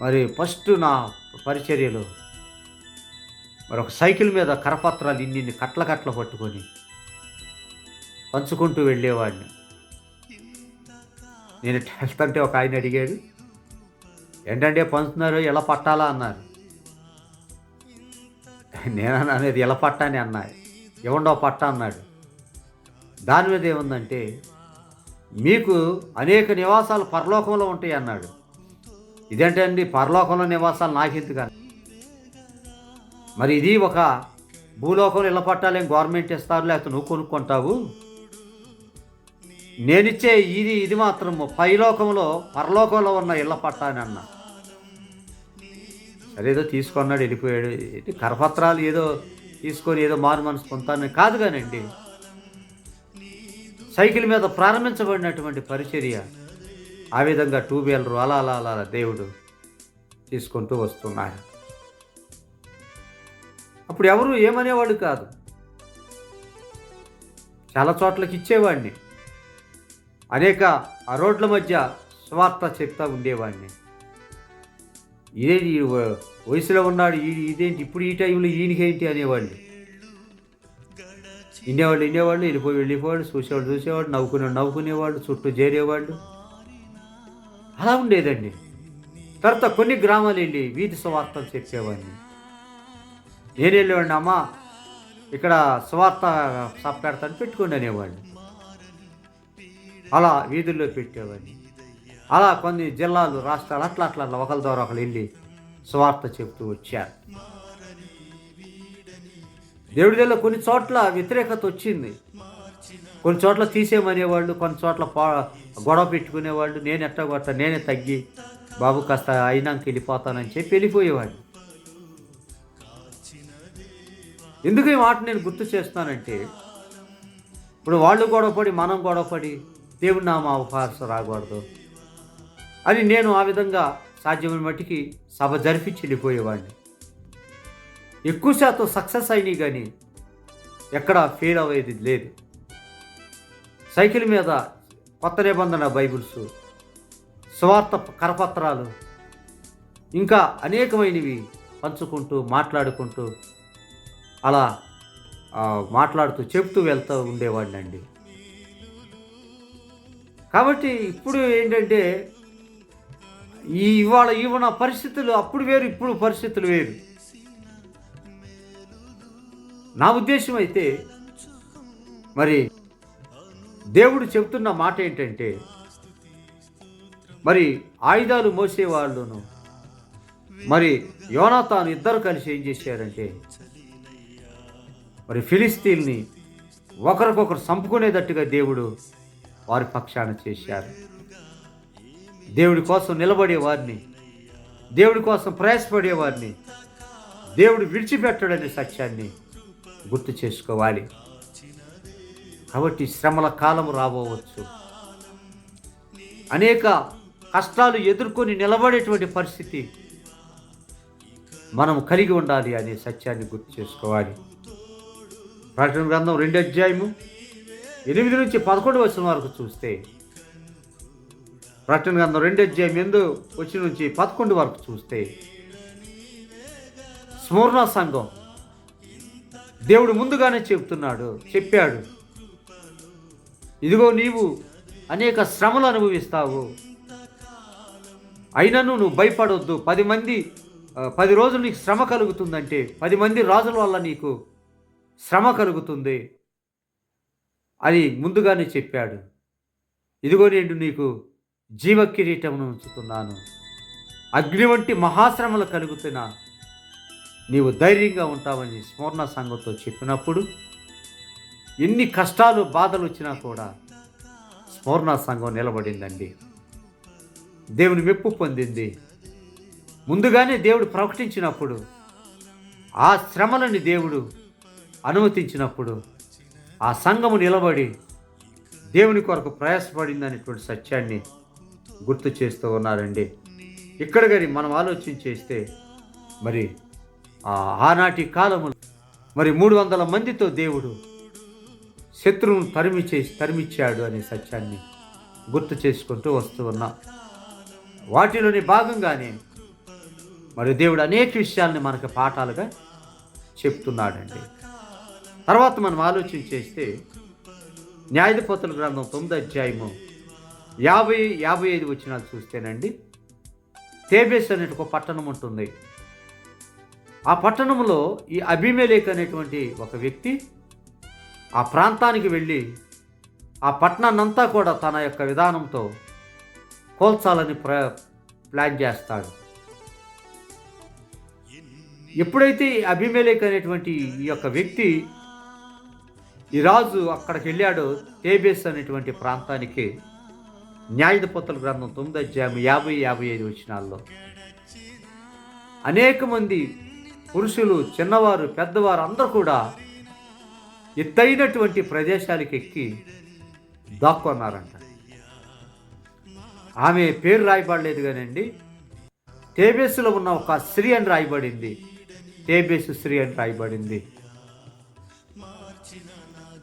మరి ఫస్ట్ నా పరిచర్యలు మరి ఒక సైకిల్ మీద కరపత్రాలు ఇన్ని కట్ల కట్ల పట్టుకొని పంచుకుంటూ వెళ్ళేవాడిని. నేను ఇట్లా వెళ్తుంటే ఒక ఆయన అడిగాడు ఏంటంటే పంచుతున్నారు? ఎలా పట్టాలా? అన్నారు. నేను అనేది ఎలా పట్టా? అని అన్నా. ఇవ్వండో పట్ట? అన్నాడు. దాని మీద ఏముందంటే మీకు అనేక నివాసాలు పరలోకంలో ఉంటాయి అన్నాడు. ఇదేంటే అండి? పరలోకంలో నివాసాలు నాకెందుకు మరి ఇది ఒక భూలోకంలో ఇళ్ళ పట్టాలేం గవర్నమెంట్ ఇస్తారు లేకపోతే నువ్వు కొనుక్కుంటావు? నేనిచ్చే ఇది ఇది మాత్రం పైలోకంలో పరలోకంలో ఉన్న ఇళ్ళ పట్టా అని అన్నా. సరే తీసుకున్నాడు వెళ్ళిపోయాడు. కరపత్రాలు ఏదో తీసుకొని ఏదో మారు మనసు పొందుతానని కాదు కానండి. సైకిల్ మీద ప్రారంభించబడినటువంటి పరిచర్య ఆ విధంగా టూ వీలరు అలా అలా అలా అలా దేవుడు తీసుకుంటూ వస్తున్నాడు. అప్పుడు ఎవరు ఏమనేవాడు కాదు. చాలా చోట్లకి ఇచ్చేవాడిని. అనేక ఆ రోడ్ల మధ్య స్వార్థ చెప్తా ఉండేవాడిని. ఇదేంటి ఈ వయసులో ఉన్నాడు ఇదేంటి ఇప్పుడు ఈ టైంలో ఈయనకేంటి అనేవాడిని. వినేవాళ్ళు వినేవాళ్ళు వెళ్ళిపోయి వెళ్ళిపోవాడు చూసేవాడు చూసేవాడు నవ్వుకునేవాడు నవ్వుకునేవాడు చుట్టూ చేరేవాళ్ళు అలా ఉండేదండి. తర్వాత కొన్ని గ్రామాలు వెళ్ళి వీధి స్వార్థలు చెప్పేవాడిని. నేను వెళ్ళేవాడిని అమ్మ ఇక్కడ స్వార్థ సప్పెడతాను పెట్టుకోండి అనేవాడిని. అలా వీధుల్లో పెట్టేవాడిని. అలా కొన్ని జిల్లాలు రాష్ట్రాలు అట్లా అట్లా ఒకరి ద్వారా ఒకరు వెళ్ళి స్వార్థ చెప్తూ వచ్చారు. దేవుడి దగ్గర కొన్ని చోట్ల వ్యతిరేకత వచ్చింది. కొన్ని చోట్ల తీసేయమనేవాళ్ళు కొన్ని చోట్ల పా గొడవ పెట్టుకునేవాళ్ళు నేను ఎట్టా కొడతా నేనే తగ్గి బాబు కాస్త అయినాక వెళ్ళిపోతానని చెప్పి వెళ్ళిపోయేవాడు ఎందుకు ఈ మాట నేను గుర్తు చేస్తున్నానంటే ఇప్పుడు వాళ్ళు గొడవపడి మనం గొడవపడి దేవుడి నామ అవకాశం రాకూడదు అని నేను ఆ విధంగా సాధ్యమైన మట్టికి సభ జరిపించి వెళ్ళిపోయేవాడిని. ఎక్కువ శాతం సక్సెస్ అయినాయి కానీ ఎక్కడ ఫెయిల్ అయ్యేది లేదు. సైకిల్ మీద కొత్త నిబంధన బైబిల్స్ స్వార్థ కరపత్రాలు ఇంకా అనేకమైనవి పంచుకుంటూ మాట్లాడుకుంటూ అలా మాట్లాడుతూ చెప్తూ వెళ్తూ ఉండేవాడిని అండి కాబట్టి ఇప్పుడు ఏంటంటే ఈ ఇవాళ ఇవాళ పరిస్థితులు అప్పుడు వేరు ఇప్పుడు పరిస్థితులు వేరు. నా ఉద్దేశం అయితే మరి దేవుడు చెబుతున్న మాట ఏంటంటే మరి ఆయుధాలు మోసేవాళ్ళును మరి యోనాతాను ఇద్దరు కలిసి ఏం చేశారంటే మరి ఫిలిస్తీన్ని ఒకరికొకరు చంపుకునేటట్టుగా దేవుడు వారి పక్షాన చేశారు. దేవుడి కోసం నిలబడే వారిని దేవుడి కోసం ప్రయాసపడే వారిని దేవుడు విడిచిపెట్టడనే సత్యాన్ని గుర్తు చేసుకోవాలి. కాబట్టి శ్రమల కాలం రాబోవచ్చు. అనేక కష్టాలు ఎదుర్కొని నిలబడేటువంటి పరిస్థితి మనం కలిగి ఉండాలి అనే సత్యాన్ని గుర్తు చేసుకోవాలి. ప్రకటన గ్రంథం రెండు అధ్యాయము ఎనిమిది నుంచి పదకొండు వచ్చిన వరకు చూస్తే ప్రకటన గ్రంథం రెండు అధ్యాయం ఎందు వచ్చి నుంచి పదకొండు వరకు చూస్తే స్మూర్ణ సంఘం దేవుడు ముందుగానే చెప్తున్నాడు చెప్పాడు. ఇదిగో నీవు అనేక శ్రమలు అనుభవిస్తావు. అయినను నువ్వు భయపడొద్దు. పది మంది పది రోజులు నీకు శ్రమ కలుగుతుందంటే పది మంది రాజుల వల్ల నీకు శ్రమ కలుగుతుంది. అని ముందుగానే చెప్పాడు. ఇదిగో నేను నీకు జీవ కిరీటమును ఉంచుతున్నాను. అగ్ని వంటి మహాశ్రమలు కలుగుతున్నా నీవు ధైర్యంగా ఉంటావని స్మరణ సంఘంతో చెప్పినప్పుడు ఎన్ని కష్టాలు బాధలు వచ్చినా కూడా స్మరణ సంఘం నిలబడిందండి. దేవుని మెప్పు పొందింది. ముందుగానే దేవుడు ప్రకటించినప్పుడు ఆ శ్రమలని దేవుడు అనుమతించినప్పుడు ఆ సంఘము నిలబడి దేవుని కొరకు ప్రయాసపడింది అనేటువంటి సత్యాన్ని గుర్తు చేస్తూ ఉన్నారండి. ఇక్కడ కానీ మనం ఆలోచన చేస్తే మరి ఆనాటి కాలము మరి మూడు వందల మందితో దేవుడు శత్రువును తరిమి చేసి తరిమిచ్చాడు అనే సత్యాన్ని గుర్తు చేసుకుంటూ వస్తూ ఉన్నాం వాటిలోని భాగంగానే మరి దేవుడు అనేక విషయాల్ని మనకు పాఠాలుగా చెప్తున్నాడండి. తర్వాత మనం ఆలోచన చేస్తే న్యాయధిపతుల గ్రంథం తొమ్మిది అధ్యాయము యాభై యాభై ఐదు వచ్చినాలు చూస్తేనండి తేబేస్ అనేటి ఒక పట్టణం ఉంటుంది. ఆ పట్టణంలో ఈ అభిమేలేక్ అనేటువంటి ఒక వ్యక్తి ఆ ప్రాంతానికి వెళ్ళి ఆ పట్టణాన్నంతా కూడా తన యొక్క విధానంతో కోల్చాలని ప్ర ప్లాన్ చేస్తాడు. ఎప్పుడైతే అభిమేలేక్ అనేటువంటి ఈ యొక్క వ్యక్తి ఈ రాజు అక్కడికి వెళ్ళాడో తేబేస్ అనేటువంటి ప్రాంతానికి న్యాయధిపతుల గ్రంథం తొమ్మిది అధ్యాయం యాభై యాభై ఐదు వచ్చినాల్లో అనేక మంది పురుషులు చిన్నవారు పెద్దవారు అందరూ కూడా ఎత్తైనటువంటి ప్రదేశాలకు ఎక్కి దాక్కున్నారంట. ఆమె పేరు రాయబడలేదు కానండి. తేబేసులో ఉన్న ఒక స్త్రీ అని రాయబడింది. తేబేసు స్త్రీ అని రాయబడింది.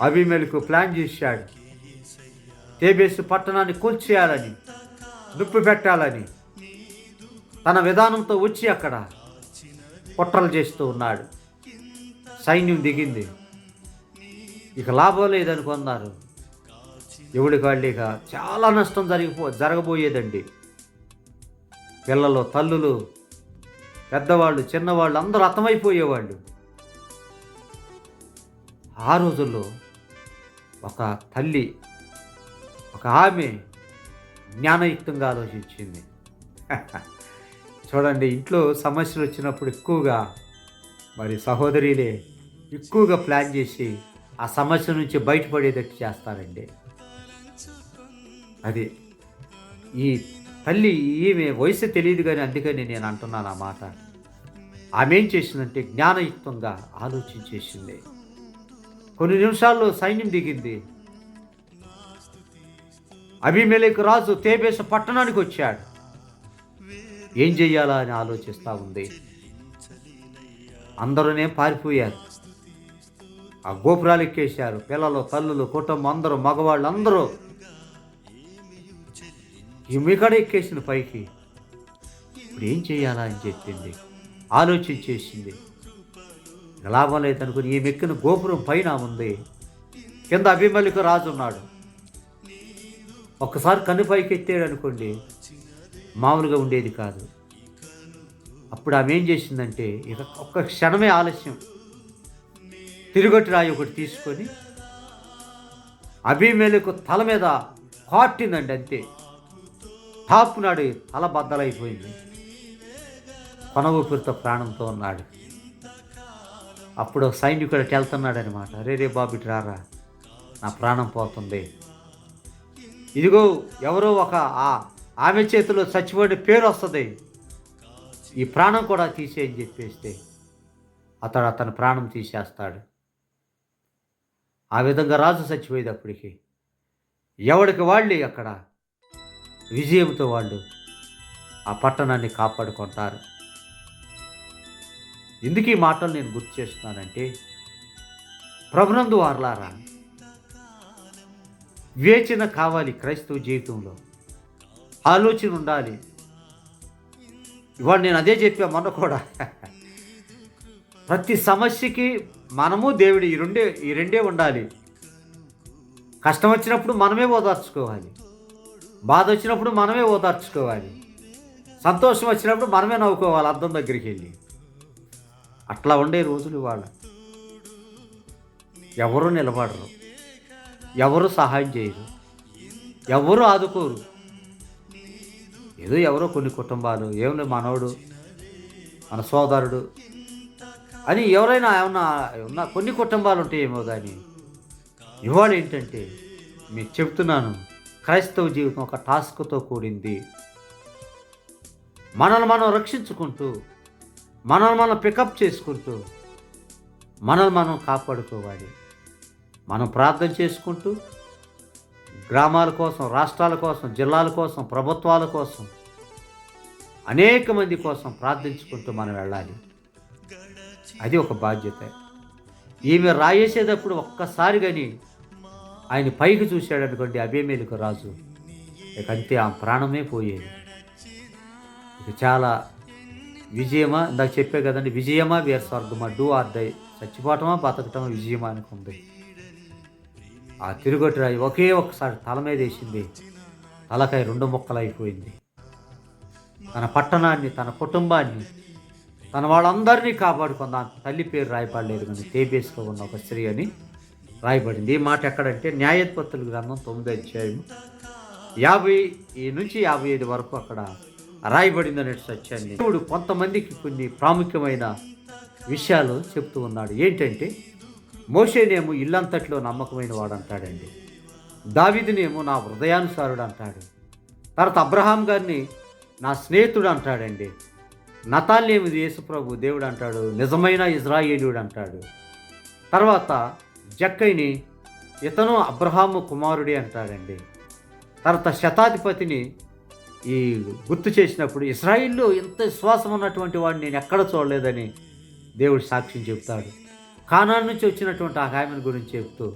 అభిమేలకు ప్లాన్ చేశాడు. తేబేసు పట్టణాన్ని కూల్చేయాలని నిప్పు పెట్టాలని. తన విధానంతో వచ్చి అక్కడ కుట్రలు చేస్తూ ఉన్నాడు. సైన్యం దిగింది. ఇక లాభం లేదనుకున్నారు ఎవడికి వాళ్ళు ఇక చాలా నష్టం జరిగిపో జరగబోయేదండి. పిల్లలు తల్లులు పెద్దవాళ్ళు చిన్నవాళ్ళు అందరూ అర్థమైపోయేవాళ్ళు ఆ రోజుల్లో ఒక తల్లి ఒక ఆమె జ్ఞానయుక్తంగా ఆలోచించింది. చూడండి ఇంట్లో సమస్యలు వచ్చినప్పుడు ఎక్కువగా మరి సహోదరిలే ఎక్కువగా ప్లాన్ చేసి ఆ సమస్య నుంచి బయటపడేటట్టు చేస్తారండి. అది ఈ తల్లి ఈమె వయసు తెలియదు కానీ అందుకని నేను అంటున్నాను ఆ మాట. ఆమె ఏం చేసిందంటే జ్ఞానయుక్తంగా ఆలోచించేసింది కొన్ని నిమిషాల్లో సైన్యం దిగింది. అభిమేలకు రాజు తేబేస పట్టణానికి వచ్చాడు. ఏం చెయ్యాలా అని ఆలోచిస్తూ ఉంది. అందరూనే పారిపోయారు. ఆ గోపురాలు ఎక్కేశారు. పిల్లలు తల్లులు కుటుంబం అందరూ మగవాళ్ళు అందరూ. ఈ మీకడ ఎక్కేసిన పైకి ఇప్పుడు ఏం చేయాలా అని చెప్పింది. ఆలోచించేసింది లాభం లేదనుకుని ఈ మెక్కిన గోపురం పైన ఉంది. కింద అభిమలిక రాజు ఉన్నాడు. ఒక్కసారి కన్ను పైకి ఎత్తాడు అనుకోండి మామూలుగా ఉండేది కాదు. అప్పుడు ఆమె ఏం చేసిందంటే ఇక ఒక్క క్షణమే ఆలస్యం. తిరుగటి రాయి ఒకటి తీసుకొని అభిమేలకు తల మీద కాటిందండి అంతే. టాప్ నాడు తల బద్దలైపోయింది. కొన ఊపిరితో ప్రాణంతో ఉన్నాడు. అప్పుడు సైనికుడు వెళ్తున్నాడు అనమాట రే రే బాబు ఇటు రారా. నా ప్రాణం పోతుంది. ఇదిగో ఎవరో ఒక ఆ ఆమె చేతిలో చచ్చిపోయిన పేరు వస్తుంది. ఈ ప్రాణం కూడా తీసేయని చెప్పేస్తే అతడు అతని ప్రాణం తీసేస్తాడు. ఆ విధంగా రాజు చచ్చిపోయేటప్పటికి ఎవడికి వాళ్ళు అక్కడ? విజయంతో వాళ్ళు ఆ పట్టణాన్ని కాపాడుకుంటారు. ఎందుకు ఈ మాటలు నేను గుర్తు చేస్తున్నానంటే ప్రభునందు వారలారా వివేచన కావాలి క్రైస్తవ జీవితంలో. ఆలోచన ఉండాలి. ఇవాళ నేను అదే చెప్పా మొన్న కూడా. ప్రతి సమస్యకి మనము దేవుడు ఈ రెండే ఈ రెండే ఉండాలి. కష్టం వచ్చినప్పుడు మనమే ఓదార్చుకోవాలి. బాధ వచ్చినప్పుడు మనమే ఓదార్చుకోవాలి. సంతోషం వచ్చినప్పుడు మనమే నవ్వుకోవాలి అద్దం దగ్గరికి వెళ్ళి. అట్లా ఉండే రోజులు ఇవాళ. ఎవరు నిలబడరు. ఎవరు సహాయం చేయరు. ఎవరు ఆదుకోరు. ఏదో ఎవరో కొన్ని కుటుంబాలు. ఏమి మనవడు మన సోదరుడు? అని ఎవరైనా ఏమన్నా ఉన్న కొన్ని కుటుంబాలు ఉంటాయేమో కానీ ఇవాళ ఏంటంటే మీకు చెప్తున్నాను క్రైస్తవ జీవితం ఒక టాస్క్తో కూడింది. మనల్ని మనం రక్షించుకుంటూ మనల్ని మనం పికప్ చేసుకుంటూ మనల్ని మనం కాపాడుకోవాలి. మనం ప్రార్థన చేసుకుంటూ గ్రామాల కోసం రాష్ట్రాల కోసం జిల్లాల కోసం ప్రభుత్వాల కోసం అనేక మంది కోసం ప్రార్థించుకుంటూ మనం వెళ్ళాలి. అది ఒక బాధ్యత. ఈమె రాయేసేటప్పుడు ఒక్కసారి కానీ ఆయన పైకి చూశాడు అనుకోండి అభిమేలిక రాజు. ఇక అంతే ఆ ప్రాణమే పోయేది. ఇక చాలా విజయమా ఇందాక చెప్పే కదండి విజయమా వేరు స్వర్గమా డూ ఆర్ డై చచ్చిపోవటమా బతకటమా విజయమా అని ఉంది ఆ తిరుగొట్టి రాయి ఒకే ఒక్కసారి తల మీద వేసింది. తలకాయ రెండు ముక్కలైపోయింది తన పట్టణాన్ని తన కుటుంబాన్ని తన వాళ్ళందరినీ కాపాడుకుందాం. తల్లి పేరు రాయబడలేదు కానీ తేబేస్లో ఉన్న ఒక స్త్రీ అని రాయబడింది. ఈ మాట ఎక్కడంటే న్యాయోత్పత్తుల గ్రంథం తొమ్మిది అధ్యాయం యాభై నుంచి యాభై ఐదు వరకు అక్కడ రాయబడింది అనే సత్యాన్ని దేవుడు కొంతమందికి కొన్ని ప్రాముఖ్యమైన విషయాలు చెప్తూ ఉన్నాడు. ఏంటంటే మోషేనేమో ఇల్లంతట్లో నమ్మకమైన వాడు అంటాడండి దావిదినేమో నా హృదయానుసారుడు అంటాడు. తర్వాత అబ్రహాం గారిని నా స్నేహితుడు అంటాడండి. నతాల్నేమి యేసుప్రభు దేవుడు అంటాడు నిజమైన ఇజ్రాయేలుడు అంటాడు. తర్వాత జక్కైని ఇతను అబ్రహాము కుమారుడే అంటాడండి. తర్వాత శతాధిపతిని ఈ గుర్తు చేసినప్పుడు ఇస్రాయిల్లో ఇంత విశ్వాసం ఉన్నటువంటి వాడిని నేను ఎక్కడ చూడలేదని దేవుడు సాక్ష్యం చెప్తాడు కానాన్ నుంచి వచ్చినటువంటి ఆ ఆమెను గురించి చెప్తూ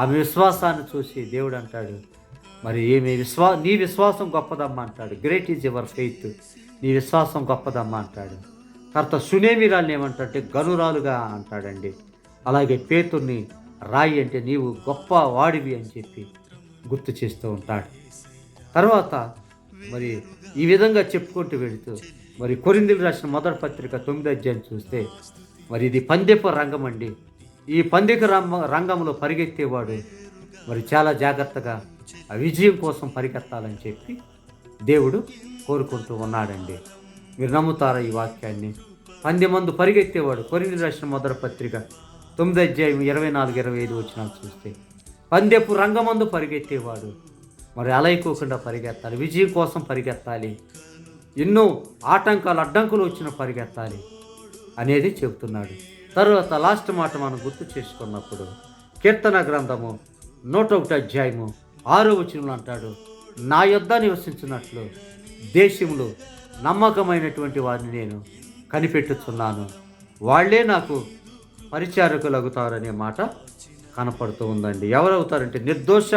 ఆమె విశ్వాసాన్ని చూసి దేవుడు అంటాడు మరి ఏమి విశ్వా నీ విశ్వాసం గొప్పదమ్మా అంటాడు. గ్రేట్ ఈజ్ యువర్ ఫెయిత్ నీ విశ్వాసం గొప్పదమ్మా అంటాడు. తర్వాత సునేమిరాల్ని ఏమంటాడంటే గనురాలుగా అంటాడండి. అలాగే పేతుర్ని రాయి అంటే నీవు గొప్ప వాడివి అని చెప్పి గుర్తు చేస్తూ ఉంటాడు. తర్వాత మరి ఈ విధంగా చెప్పుకుంటూ వెళుతూ మరి కొరిందులు రాసిన మొదటి పత్రిక తొమ్మిది అధ్యాయం చూస్తే మరి ఇది పందెపు రంగం అండి. ఈ పందెక రంగ రంగంలో పరిగెత్తేవాడు మరి చాలా జాగ్రత్తగా ఆ విజయం కోసం పరిగెత్తాలని చెప్పి దేవుడు కోరుకుంటూ ఉన్నాడండి. మీరు నమ్ముతారా ఈ వాక్యాన్ని? పందెమందు పరిగెత్తేవాడు కొరిని రాసిన మొదటి పత్రిక తొమ్మిది అధ్యాయం ఇరవై నాలుగు ఇరవై ఐదు వచ్చిన చూస్తే పందెపు రంగమందు పరిగెత్తేవాడు. మరి అలైకోకుండా పరిగెత్తాలి విజయం కోసం పరిగెత్తాలి ఎన్నో ఆటంకాలు అడ్డంకులు వచ్చిన పరిగెత్తాలి అనేది చెబుతున్నాడు. తర్వాత లాస్ట్ మాట మనం గుర్తు చేసుకున్నప్పుడు కీర్తన గ్రంథము నూట ఒకటి అధ్యాయము ఆరో వచనంలో అంటాడు నా యొద్ద నివసించినట్లు దేశంలో నమ్మకమైనటువంటి వారిని నేను కనిపెట్టుతున్నాను వాళ్ళే నాకు పరిచారకులు అవుతారనే మాట కనపడుతూ ఉందండి. ఎవరవుతారంటే నిర్దోష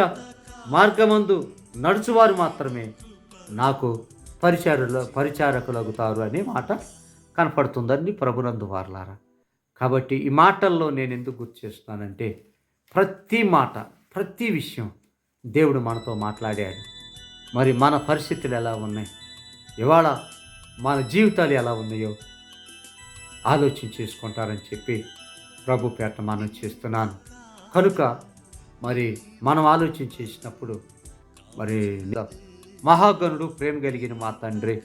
మార్గమందు నడుచువారు మాత్రమే నాకు పరిచారులు పరిచారకులు అవుతారు అనే మాట కనపడుతుందండి ప్రభునందు వార్లారా. కాబట్టి ఈ మాటల్లో నేను ఎందుకు గుర్తు చేస్తున్నానంటే ప్రతి మాట ప్రతి విషయం దేవుడు మనతో మాట్లాడాడు. మరి మన పరిస్థితులు ఎలా ఉన్నాయి? ఇవాళ మన జీవితాలు ఎలా ఉన్నాయో ఆలోచన చేసుకుంటారని చెప్పి ప్రభు పేట మనం చేస్తున్నాను. కనుక మరి మనం ఆలోచన చేసినప్పుడు మరి మహాగణుడు ప్రేమ కలిగిన మా తండ్రి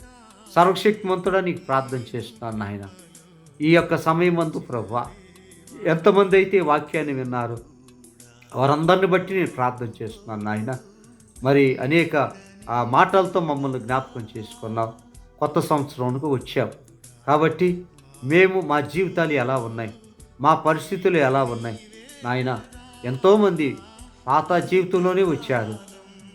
సర్వశక్తిమంతుడా నీకు ప్రార్థన చేస్తున్నాను నాయన. ఈ యొక్క సమయం అందు ప్రభు ఎంతమంది అయితే వాక్యాన్ని విన్నారు వారందరిని బట్టి నేను ప్రార్థన చేస్తున్నాను నాయన. మరి అనేక ఆ మాటలతో మమ్మల్ని జ్ఞాపకం చేసుకున్నాం. కొత్త సంవత్సరంకు వచ్చాం. కాబట్టి మేము మా జీవితాలు ఎలా ఉన్నాయి? మా పరిస్థితులు ఎలా ఉన్నాయి? నాయన ఎంతోమంది పాత జీవితంలోనే వచ్చారు.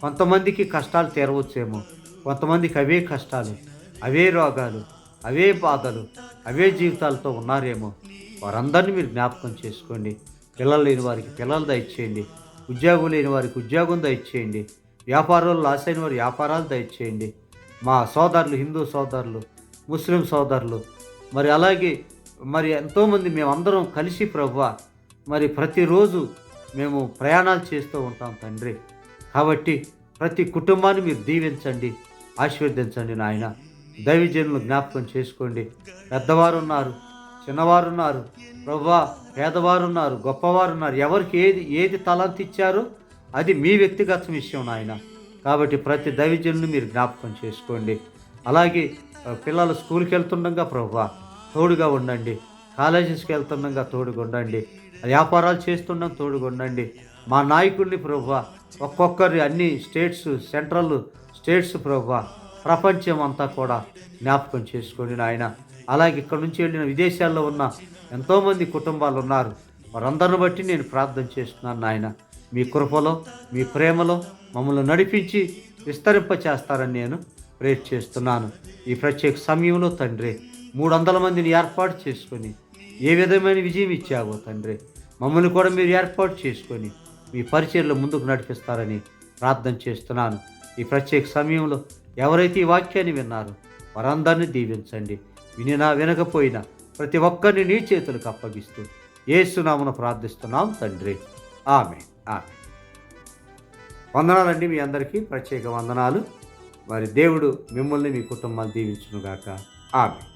కొంతమందికి కష్టాలు తీరవచ్చేమో. కొంతమందికి అవే కష్టాలు అవే రోగాలు అవే బాధలు అవే జీవితాలతో ఉన్నారేమో. వారందరినీ మీరు జ్ఞాపకం చేసుకోండి. పిల్లలు లేని వారికి పిల్లలు దయచేయండి. ఉద్యోగం లేని వారికి ఉద్యోగం దయచేయండి. వ్యాపారాలు లాస్ అయిన వారి వ్యాపారాలు దయచేయండి. మా సోదరులు హిందూ సోదరులు ముస్లిం సోదరులు మరి అలాగే మరి ఎంతోమంది మేమందరం కలిసి ప్రభు మరి ప్రతిరోజు మేము ప్రయాణాలు చేస్తూ ఉంటాం తండ్రి. కాబట్టి ప్రతి కుటుంబాన్ని మీరు దీవించండి ఆశీర్వదించండి నాయన. దైవజనులు జ్ఞాపకం చేసుకోండి. పెద్దవారు ఉన్నారు చిన్నవారు ఉన్నారు ప్రభువా పేదవారు ఉన్నారు గొప్పవారు ఉన్నారు. ఎవరికి ఏది ఏది తలంత ఇచ్చారో అది మీ వ్యక్తిగత విషయం నాయన. కాబట్టి ప్రతి దైవజనుని మీరు జ్ఞాపకం చేసుకోండి. అలాగే పిల్లలు స్కూల్కి వెళ్తుండగా ప్రభా తోడుగా ఉండండి. కాలేజెస్కి వెళ్తుండగా తోడుగా ఉండండి. వ్యాపారాలు చేస్తుండగా తోడుగా ఉండండి. మా నాయకుడిని ప్రభు ఒక్కొక్కరి అన్ని స్టేట్స్ సెంట్రల్ స్టేట్స్ ప్రభు ప్రపంచం అంతా కూడా జ్ఞాపకం చేసుకోండి నాయన. అలాగే ఇక్కడ నుంచి వెళ్ళిన విదేశాల్లో ఉన్న ఎంతోమంది కుటుంబాలు ఉన్నారు. వారందరిని బట్టి నేను ప్రార్థన చేస్తున్నాను నాయన. మీ కృపలో మీ ప్రేమలో మమ్మల్ని నడిపించి విస్తరింప చేస్తారని నేను ప్రేర్ చేస్తున్నాను. ఈ ప్రత్యేక సమయంలో తండ్రి మూడు వందల మందిని ఏర్పాటు చేసుకొని ఏ విధమైన విజయం ఇచ్చావో తండ్రి మమ్మల్ని కూడా మీరు ఏర్పాటు చేసుకొని మీ పరిచయంలో ముందుకు నడిపిస్తారని ప్రార్థన చేస్తున్నాను. ఈ ప్రత్యేక సమయంలో ఎవరైతే ఈ వాక్యాన్ని విన్నారో వారందరినీ దీవించండి. వినినా వినకపోయినా ప్రతి ఒక్కరిని నీ చేతులకు అప్పగిస్తూ ఏసునామను ప్రార్థిస్తున్నాం తండ్రి. ఆమె ఆమె వందనాలండి మీ అందరికీ ప్రత్యేక వందనాలు. మరి దేవుడు మిమ్మల్ని మీ కుటుంబాలు దీవించునుగాక. ఆమె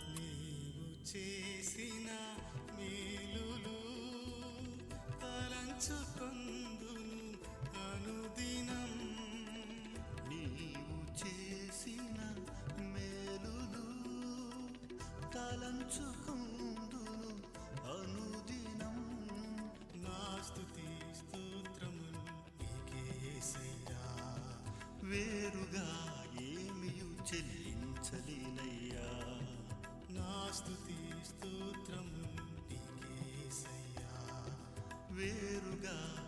వేరుగా ఏమియు చెల్లించలేనయ్యా. నా స్థుతి స్తోత్రం నీకేసయ్యా. వేరుగా